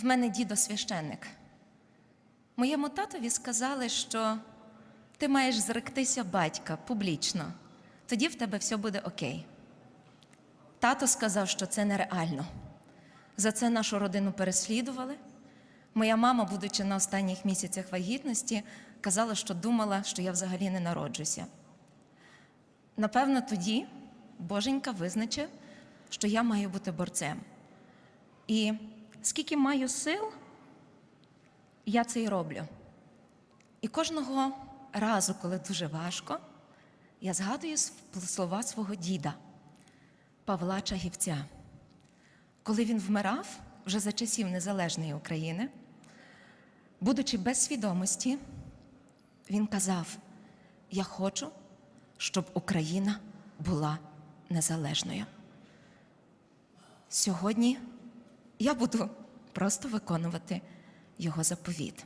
в мене дідо священник. Моєму татові сказали, що ти маєш зректися батька публічно, тоді в тебе все буде окей. Тато сказав, що це нереально. За це нашу родину переслідували. Моя мама, будучи на останніх місяцях вагітності, казала, що думала, що я взагалі не народжуся. Напевно, тоді Боженька визначив, що я маю бути борцем. І скільки маю сил, я це і роблю. І кожного разу, коли дуже важко, я згадую слова свого діда Павла Чагівця. Коли він вмирав вже за часів Незалежної України, будучи без свідомості, він казав: Я хочу, щоб Україна була незалежною. Сьогодні я буду просто виконувати його заповіт.